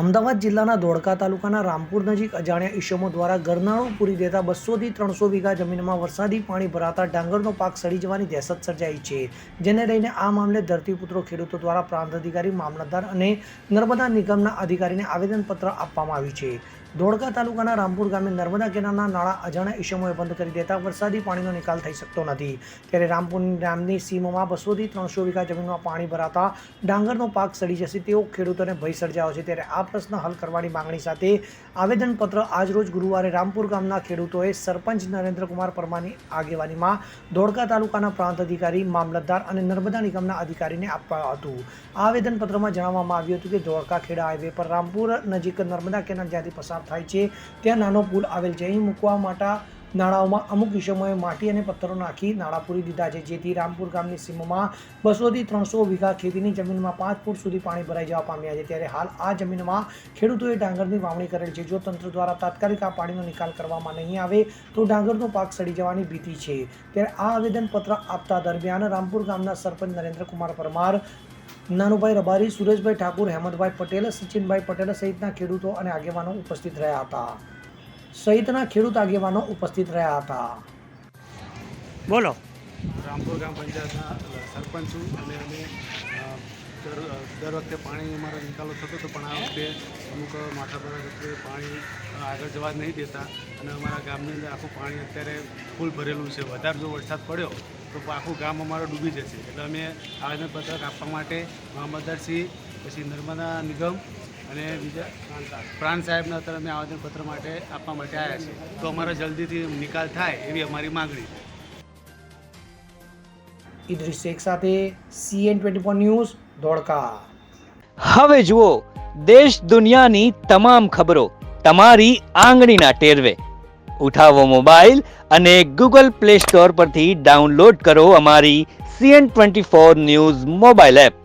અમદાવાદ જિલ્લાના ધોળકા તાલુકાના રામપુર નજીક અજાણ્યા ઈસમો દ્વારા ગરનાળું પૂરી દેતા બસોથી ત્રણસો વીઘા જમીનમાં વરસાદી પાણી ભરાતા ડાંગરનો પાક સડી જવાની દહેશત સર્જાઈ છે, જેને લઈને આ મામલે ધરતીપુત્રો ખેડૂતો દ્વારા પ્રાંત અધિકારી, મામલતદાર અને નર્મદા નિગમના અધિકારીને આવેદનપત્ર આપવામાં આવ્યું છે. ધોળકા તાલુકાના રામપુર ગામે નર્મદા કેનાલના નાળા અજાણ્યા ઈસમોએ બંધ કરી દેતા વરસાદી પાણીનો નિકાલ થઈ શકતો નથી. ત્યારે રામપુર ગામની સીમમાં બસોથી ત્રણસો વીઘા જમીનમાં પાણી ભરાતા ડાંગરનો પાક સડી જશે તેવો ખેડૂતોને ભય સર્જાયો છે. ત્યારે આ પ્રશ્ન હલ કરવાની માંગણી સાથે આવેદનપત્ર આજરોજ ગુરુવારે રામપુર ગામના ખેડૂતોએ સરપંચ નરેન્દ્રકુમાર પરમારની આગેવાનીમાં ધોળકા તાલુકાના પ્રાંત અધિકારી, મામલતદાર અને નર્મદા નિગમના અધિકારીને આપ્યું હતું. આવેદનપત્રમાં જણાવવામાં આવ્યું હતું કે ધોળકા ખેડા હાઈવે પર રામપુર નજીક નર્મદા કેનાલ જ્યાંથી પસાર થાય છે, ત્યાં નાનો પુલ આવેલ છે. અહીં મૂકવા માટે નાળાઓમાં અમુક વિષયોએ માટી અને પથ્થરો નાખી નાળા પૂરી દીધા છે. જેથી રામપુર ગામની સીમમાં બસોથી ત્રણસો વીઘા ખેતીની જમીનમાં પાંચ ફૂટ સુધી પાણી ભરાઈ જવા પામ્યા છે. ત્યારે હાલ આ જમીનમાં ખેડૂતોએ ડાંગરની વાવણી કરેલ છે. જો તંત્ર દ્વારા તાત્કાલિક આ પાણીનો નિકાલ કરવામાં નહીં આવે, તો ડાંગરનો પાક સડી જવાની ભીતિ છે. ત્યારે આ આવેદનપત્ર આપતા દરમિયાન રામપુર ગામના સરપંચ નરેન્દ્રકુમાર પરમાર, નાનુભાઈ રબારી, સુરેશભાઈ ઠાકુર, હેમંતભાઈ પટેલ, સચિનભાઈ પટેલ સહિતના ખેડૂતો અને આગેવાનો ઉપસ્થિત રહ્યા હતા. સહિતના ખેડૂત આગેવાનો ઉપસ્થિત રહ્યા હતા. બોલો. રામપુર ગ્રામ પંચાયતના સરપંચ છું. અને અમે દર દર વખતે પાણી અમારો નિકાલો થતો હતો પણ આ વખતે અમુક માથાભારા વખતે પાણી આગળ જવા નહીં દેતા. અને અમારા ગામની અંદર આખું પાણી અત્યારે ફૂલ ભરેલું છે. વધારે જો વરસાદ પડ્યો તો આખું ગામ અમારું ડૂબી જશે. એટલે અમે આવેદનપત્રક આપવા માટે મામલતદારશ્રી પછી નર્મદા નિગમ અને બીજા પ્રાણ સાહેબના અત્યારે અમે આવેદનપત્ર માટે આપવા માટે આવ્યા છીએ. તો અમારો જલ્દીથી નિકાલ થાય એવી અમારી માગણી છે. ઇદ્રિસ શેખ સાથે CN twenty four news Dholka. હવે જુઓ દેશ દુનિયાની તમામ ખબરો તમારી આંગળીના ટેરવે. ઉઠાવો મોબાઈલ અને ગૂગલ પ્લે સ્ટોર પરથી ડાઉનલોડ કરો અમારી CN twenty four news mobile app.